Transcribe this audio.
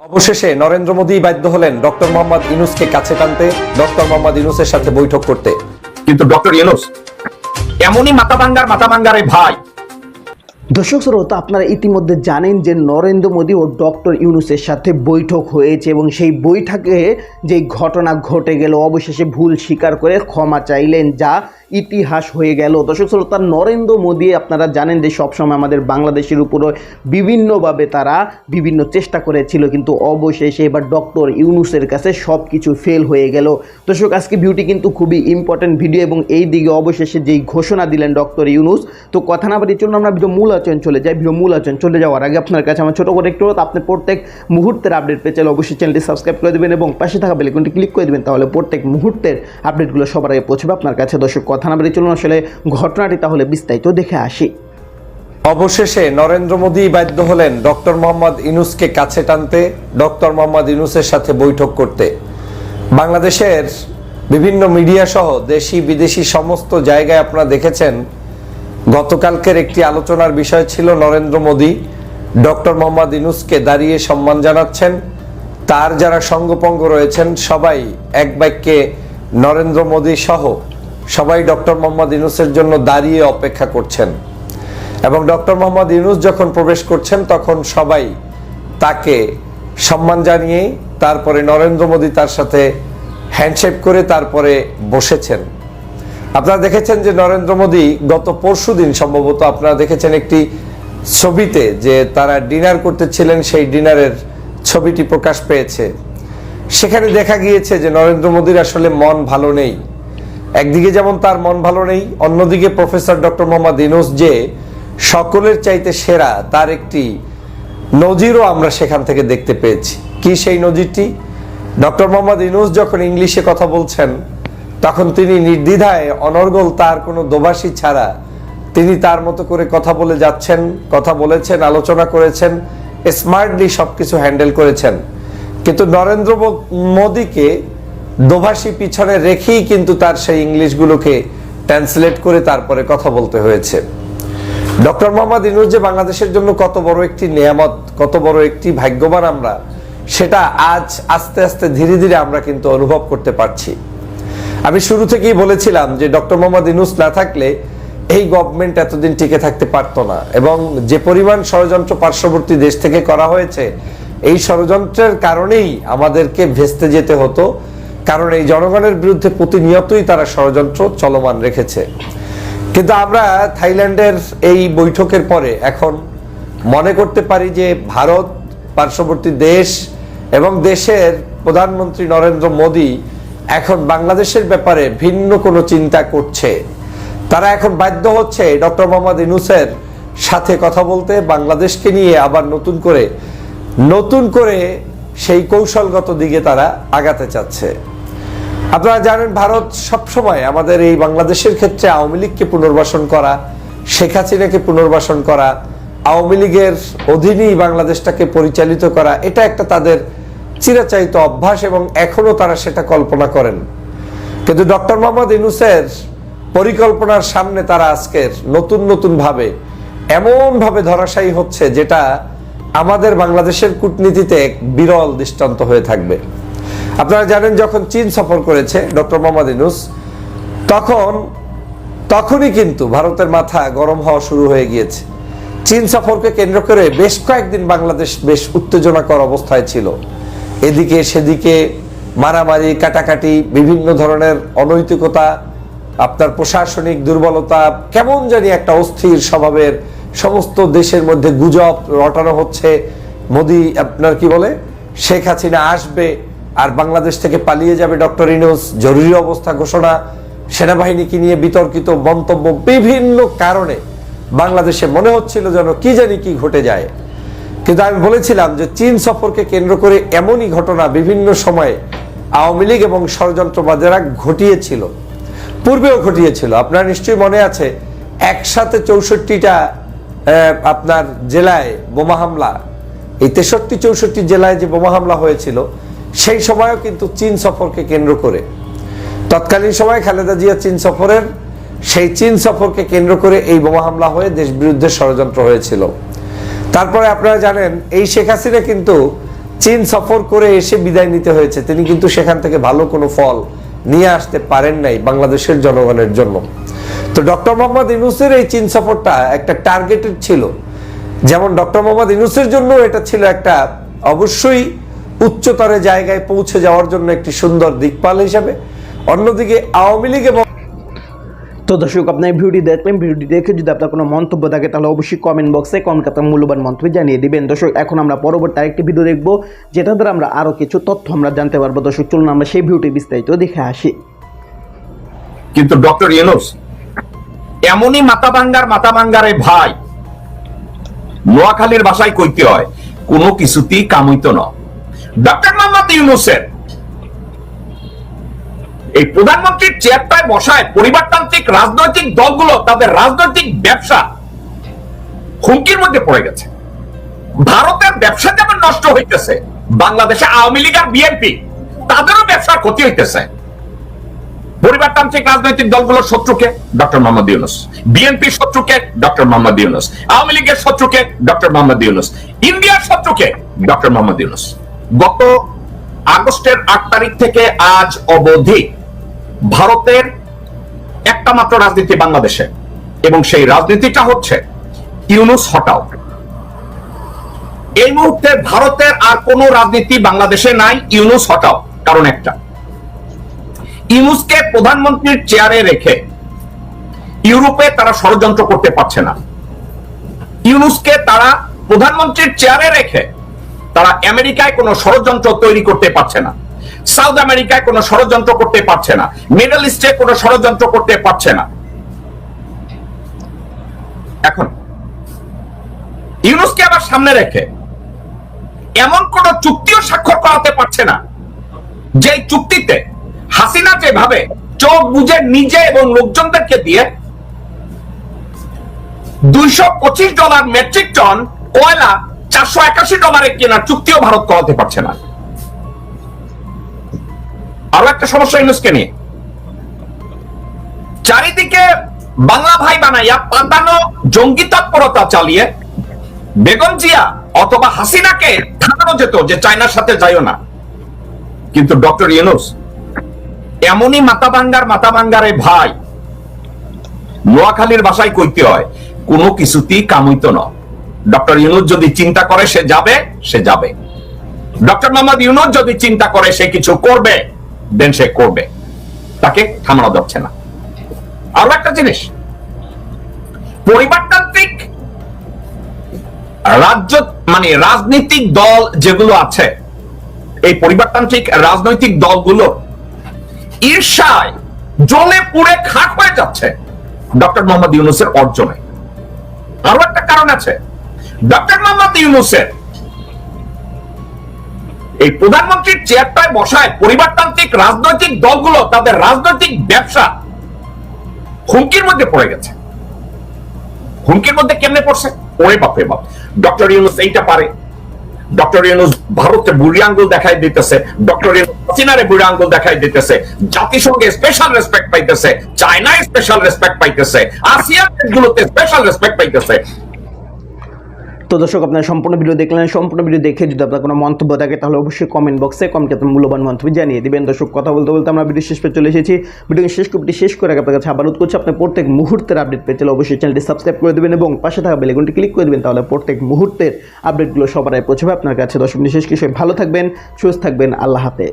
অবশেষে নরেন্দ্র মোদী বাধ্য হলেন ডক্টর মোহাম্মদ ইনুসকে কাছে টানতে ডক্টর মোহাম্মদ ইনুসের সাথে বৈঠক করতে। কিন্তু ডক্টর ইউনুস এমনই মাথা ভাঙ্গার মাথা ভাঙ্গারে ভাই। দর্শক শ্রোতা আপনারা ইতিমধ্যে জানেন যে নরেন্দ্র মোদী ও ডক্টর ইউনুসের সাথে বৈঠক হয়েছে এবং সেই বৈঠকে যে ঘটনা ঘটে গেল অবশেষে ভুল স্বীকার করে ক্ষমা চাইলেন যা ইতিহাস হয়ে গেল। দর্শক শ্রোতা, নরেন্দ্র মোদী, আপনারা জানেন যে সবসময় আমাদের বাংলাদেশের উপরে বিভিন্নভাবে তারা বিভিন্ন চেষ্টা করেছিল, কিন্তু অবশেষে এবার ডক্টর ইউনুসের কাছে সব কিছু ফেল হয়ে গেল। দর্শক, আজকে ভিউটি কিন্তু খুবই ইম্পর্টেন্ট ভিডিও এবং এই দিকে অবশেষে যেই ঘোষণা দিলেন ডক্টর ইউনুস, তো কথা না বাড়ি চলুন আমরা ভিডিও মূল আচরণ চলে যাই। ভিডিও মূল আচরণ চলে যাওয়ার আগে আপনার কাছে আমার ছোটো করে একটু আপনি প্রত্যেক মুহূর্তের আপডেট পেয়ে চাইলে অবশ্যই চ্যানেলটি সাবস্ক্রাইব করে দেবেন এবং পাশে থাকা বেলাইকনটি ক্লিক করে দেবেন, তাহলে প্রত্যেক মুহূর্তের আপডেটগুলো সবার আগে পৌঁছবে আপনার কাছে। দর্শক, কথা না বাড়ি চলুন আসলে ঘটনাটি তাহলে বিস্তারিত দেখে আসি। অবশেষে নরেন্দ্র মোদী বাধ্য হলেন ডক্টর মোহাম্মদ ইনুসকে কাছে টানতে, ডক্টর মোহাম্মদ ইনুসের সাথে বৈঠক করতে। বাংলাদেশের বিভিন্ন মিডিয়া সহ দেশি, বিদেশি সমস্ত জায়গায় আপনারা দেখেছেন, গতকালকের একটি আলোচনার বিষয় ছিল নরেন্দ্র মোদী ডক্টর মোহাম্মদ ইনুসকে দাঁড়িয়ে সম্মান জানাচ্ছেন। তার যারা সঙ্গপঙ্গ রয়েছেন, সবাই এক বাক্যে নরেন্দ্র মোদী সহ সবাই ডক্টর মোহাম্মদ ইনুসের জন্য দাঁড়িয়ে অপেক্ষা করছেন। এবং ডক্টর মোহাম্মদ ইউনুস যখন প্রবেশ করছেন, তখন সবাই তাকে সম্মান জানিয়ে, তারপরে নরেন্দ্র মোদী তার সাথে হ্যান্ডশেক করে তারপরে বসেছেন। আপনারা দেখেছেন যে নরেন্দ্র মোদী গত পরশু দিন সম্ভবত আপনারা দেখেছেন একটি ছবিতে যে তারা ডিনার করতেছিলেন, সেই ডিনারের ছবিটি প্রকাশ পেয়েছে। সেখানে দেখা গিয়েছে যে নরেন্দ্র মোদীর আসলে মন ভালো নেই। একদিকে যেমন তার মন ভালো নেই, অন্যদিকে প্রফেসর ডক্টর মোহাম্মদ ইনুস যে সকলের চাইতে সেরা, তার একটি নজিরও আমরা সেখান থেকে দেখতে পেয়েছি। কি সেই নজিরটি? ডক্টর মোহাম্মদ ইনুস যখন ইংলিশে কথা বলছেন, তখন তিনি নির্দ্বিধায় অনর্গল তার কোনো দোভাষী ছাড়া তিনি তার মতো করে কথা বলে যাচ্ছেন, কথা বলেছেন, আলোচনা করেছেন স্মার্টলি সবকিছু হ্যান্ডেল করেছেন। কিন্তু নরেন্দ্র মোদীকে দোভাষী পিছনে রেখেই কিন্তু তার সেই ইংলিশগুলোকে ট্রান্সলেট করে তারপরে কথা বলতে হয়েছে। ডক্টর মোহাম্মদ ইনুস যে বাংলাদেশের জন্য কত বড় একটি নিয়ামত, কত বড় একটি ভাগ্যবান আমরা, সেটা আজ আস্তে আস্তে ধীরে ধীরে আমরা কিন্তু অনুভব করতে পারছি। আমি শুরু থেকেই বলেছিলাম যে ডক্টর মোহাম্মদ ইনুস না থাকলে এই গভর্নমেন্ট এতদিন টিকে থাকতে পারতো না এবং যে পরিমাণ ষড়যন্ত্র পার্শ্ববর্তী দেশ থেকে করা হয়েছে, এই ষড়যন্ত্রের কারণেই আমাদেরকে ভেস্তে যেতে হতো কারণ এই জনগণের বিরুদ্ধে প্রতিনিয়তই তারা ষড়যন্ত্র চলমান রেখেছে। কিন্তু আমরা থাইল্যান্ডের এই বৈঠকের পরে এখন মনে করতে পারি যে ভারত, পার্শ্ববর্তী দেশ এবং দেশের প্রধানমন্ত্রী নরেন্দ্র মোদী এখন বাংলাদেশের ব্যাপারে ভিন্ন কোনো চিন্তা করছে। তারা এখন বাধ্য হচ্ছে ডক্টর মোহাম্মদ ইনুসের সাথে কথা বলতে, বাংলাদেশকে নিয়ে আবার নতুন করে নতুন করে সেই কৌশলগত দিকে তারা আগাতে চাচ্ছে। আপনারা জানেন, ভারত সবসময় আমাদের এই বাংলাদেশের ক্ষেত্রে আওয়ামী লীগকে পুনর্বাসন করা, শেখ হাসিনাকে পুনর্বাসন করা, আওয়ামী লীগের অধীনেই বাংলাদেশটাকে পরিচালিত করা, এটা একটা তাদের চিরাচারিত অভ্যাস এবং এখনও তারা সেটা কল্পনা করেন। কিন্তু ডক্টর মোহাম্মদ ইনুসের পরিকল্পনার সামনে তারা আজকের নতুন নতুন ভাবে এমন ভাবে ধরাশায়ী হচ্ছে যেটা আমাদের বাংলাদেশের কূটনীতিতে এক বিরল দৃষ্টান্ত হয়ে থাকবে। আপনারা জানেন যখন চীন সফর করেছে ডক্টর মোহাম্মদ ইনুস তখন, তখনই কিন্তু ভারতের মাথা গরম হওয়া শুরু হয়ে গিয়েছে। চীন সফরকে কেন্দ্র করে বেশ কয়েকদিন বাংলাদেশ বেশ উত্তেজনাকর অবস্থায় ছিল। এদিকে সেদিকে মারামারি, কাটাকাটি, বিভিন্ন ধরনের অনৈতিকতা, আপনার প্রশাসনিক দুর্বলতা, কেমন জানি একটা অস্থির স্বভাবের সমস্ত দেশের মধ্যে গুজব রটানো হচ্ছে। মোদি আপনার কি বলে? শেখ হাসিনা আসবে আর বাংলাদেশ থেকে পালিয়ে যাবে ডক্টর ইনুস জরুরি অবস্থা ঘোষণা, সেনাবাহিনীকে নিয়ে বিতর্কিত মন্তব্য বিভিন্ন কারণে বাংলাদেশে মনে হচ্ছিল যেন কি জানি কি ঘটে যায়। কিন্তু আমি বলেছিলাম যে চীন সফরকে কেন্দ্র করে এমনই ঘটনা বিভিন্ন সময়ে আওয়ামী লীগ এবং ষড়যন্ত্রবাদেরা ঘটিয়েছিল। পূর্বেও ঘটিয়েছিল। আপনার নিশ্চয়ই মনে আছে, একসাথে চৌষট্টিটা আপনার জেলায় বোমা হামলা। এই তেষট্টি, চৌষট্টি জেলায় যে বোমা হামলা হয়েছিল সেই সময়ও কিন্তু চীন সফরকে কেন্দ্র করে। তৎকালীন সময় খালেদা জিয়া চীন সফরের, সেই চীন সফরকে কেন্দ্র করে এই বোমা হামলা হয়ে দেশ বিরুদ্ধে ষড়যন্ত্র হয়েছিল। তারপরে আপনারা জানেন, এই শেখ হাসিনা কিন্তু চীন সফর করে এসে বিদায় নিতে হয়েছে। তিনি কিন্তু সেখান থেকে ভালো কোনো ফল নিয়ে আসতে পারেন নাই বাংলাদেশের জনগণের জন্য। তো ডক্টর মোহাম্মদ ইউনুসের এই চীন সফরটা একটা টার্গেটেড ছিল। যেমন ডক্টর মোহাম্মদ ইউনুসের জন্য এটা ছিল একটা অবশ্যই উচ্চতরে জায়গায় পৌঁছে যাওয়ার জন্য একটি সুন্দর দিকপাল হিসাবে। অন্যদিকে আওয়ামী লীগ এবং তো দর্শক আপনার এই ভিডিওটি দেখলেন ভিডিওটি দেখে যদি আপনার কোনো মন্তব্য থাকে তাহলে অবশ্যই কমেন্ট বক্সে কমেন্ট আপনার মূল্যবান মন্তব্য জানিয়ে দিবেন। দর্শক এখন আমরা পরবর্তী আরেকটি ভিডিও দেখব যেটা দ্বারা আমরা আরও কিছু তথ্য আমরা জানতে পারব। দর্শক চলুন আমরা সেই ভিডিওটি বিস্তারিত দেখে আসি। কিন্তু ডক্টর ইউনুস এমনই মাথা ভাঙ্গার মাথা ভাঙ্গারে ভাই নোয়াখালীর ভাষায় কইতে হয় কোনো কিছুতেই কামিত ন। ডক্টর মোহাম্মদ ইউনুসের। এই প্রধানমন্ত্রীর চেয়ারটায় বসায় পরিবারতান্ত্রিক রাজনৈতিক দলগুলো, তাদের রাজনৈতিক ব্যবসা হুমকির মধ্যে পড়ে গেছে। ভারতের ব্যবসা যেমন নষ্ট হইতেছে, বাংলাদেশে আওয়ামী লীগ আর বিএনপি, তাদেরও ব্যবসার ক্ষতি হইতেছে। পরিবারতান্ত্রিক রাজনৈতিক দলগুলোর শত্রুকে ডক্টর মোহাম্মদ ইউনুস। বিএনপির শত্রুকে ডক্টর মোহাম্মদ ইউনুস। আওয়ামী লীগের শত্রুকে ডক্টর মোহাম্মদ ইউনুস। ইন্ডিয়ার শত্রুকে ডক্টর মোহাম্মদ ইউনুস। গত আগস্টের আট তারিখ থেকে আজ অবধি ভারতের একটা মাত্র রাজনীতি বাংলাদেশে, এবং সেই রাজনীতিটা হচ্ছে ইউনুস হটাও। এই মুহূর্তে ভারতের আর কোন রাজনীতি বাংলাদেশে নাই, ইউনুস হটাও, কারণ একটা। ইউনুসকে প্রধানমন্ত্রীর চেয়ারে রেখে ইউরোপে তারা ষড়যন্ত্র করতে পারছে না। ইউনুসকে তারা প্রধানমন্ত্রীর চেয়ারে রেখে তারা আমেরিকায় কোনো ষড়যন্ত্র তৈরি করতে পারছে না। সাউথ আমেরিকায় কোনো ষড়যন্ত্র করতে পারছে না। মিডল ইস্টে কোনো ষড়যন্ত্র করতে পারছে না। এখন, ইউনুসকে আবার সামনে রেখে এমন কোন চুক্তিও স্বাক্ষর করাতে পারছে না, যে চুক্তিতে হাসিনা যেভাবে চোখ বুঝে নিজে এবং লোকজনদেরকে দিয়ে দুইশো পঁচিশ ডলার মেট্রিক টন কয়লা চারশো একাশি ডলারে কেনার চুক্তিও ভারত করাতে পারছে না। আরও একটা সমস্যা ইউনুসকে নিয়ে। চারিদিকে বাংলা ভাই বানাইয়া পাতানো জঙ্গি তৎপরতা চালিয়ে বেগম জিয়া অথবা হাসিনাকে থামানো যেত যে চায়নার সাথে যাইও না। কিন্তু ডক্টর ইউনুস, এমনই মাথা ভাঙ্গার মাথা ভাঙ্গারে ভাই, নোয়াখালীর ভাষায় কইতে হয়, কোনো কিছুতেই কামিত ন। ডক্টর ইউনুস যদি চিন্তা করে, সে যাবে সে যাবে। ডক্টর মোহাম্মদ ইউনুস যদি চিন্তা করে, সে কিছু করবে দেন সে করবে। তাকে থামানো যাচ্ছে না। আরও একটা জিনিস, পরিবারতান্ত্রিক রাজ্য মানে রাজনৈতিক দল যেগুলো আছে, এই পরিবারতান্ত্রিক রাজনৈতিক দলগুলো ঈর্ষায় জ্বলে পুড়ে খাট হয়ে যাচ্ছে ডক্টর মোহাম্মদ ইউনুসের অর্জনে। আরও একটা কারণ আছে ডক্টর মোহাম্মদ ইউনুসের। এই প্রধানমন্ত্রীর চেয়ারটায় বসায় পরিবারতান্ত্রিক রাজনৈতিক দলগুলো, তাদের রাজনৈতিক ব্যবসা হুমকির মধ্যে পড়ে গেছে। হুমকির মধ্যে কেমনে পড়ছে? ওরে বাপরে বাপ। ডক্টর ইউনুস এইটা পারে। ডক্টর ইউনুস ভারতে বুড়ি আঙ্গুল দেখাই দিতেছে। ডক্টর চীনারে বুড়ি আঙ্গুল দেখাই দিতেছে। জাতিসংঘে স্পেশাল রেসপেক্ট পাইতেছে। চায়নায় স্পেশাল রেসপেক্ট পাইতেছে। আসিয়ান দেশগুলোতে স্পেশাল রেসপেক্ট পাইতেছে। তো দর্শক, আপনারা সম্পূর্ণ ভিডিও দেখলেন, সম্পূর্ণ ভিডিও দেখে যদি আপনার কোনো মন্তব্য থাকে, তাহলে অবশ্যই কমেন্ট বক্সে কমেন্ট আপনার মূল্যবান মন্তব্য জানিয়ে দিবেন। দর্শক, কথা বলতে বলতে আমরা ভিডিও শেষ পেয়ে চলে এসেছি। ভিডিও শেষ করতে শেষ করে আপনার কাছে আবার করছি আপনি প্রত্যেক মুহূর্তের আপডেট পেতে হলে অবশ্যই চ্যানেলটি সাবস্ক্রাইব করে দেবেন এবং পাশে থাকা বেলেগুনটি ক্লিক করে দেবেন, তাহলে প্রত্যেক মুহূর্তের আপডেটগুলো সবার পৌঁছবে। আপনার কাছে দর্শক, বিশেষ কিছু ভালো থাকবেন, সুস্থ থাকবেন, আল্লাহ হাতে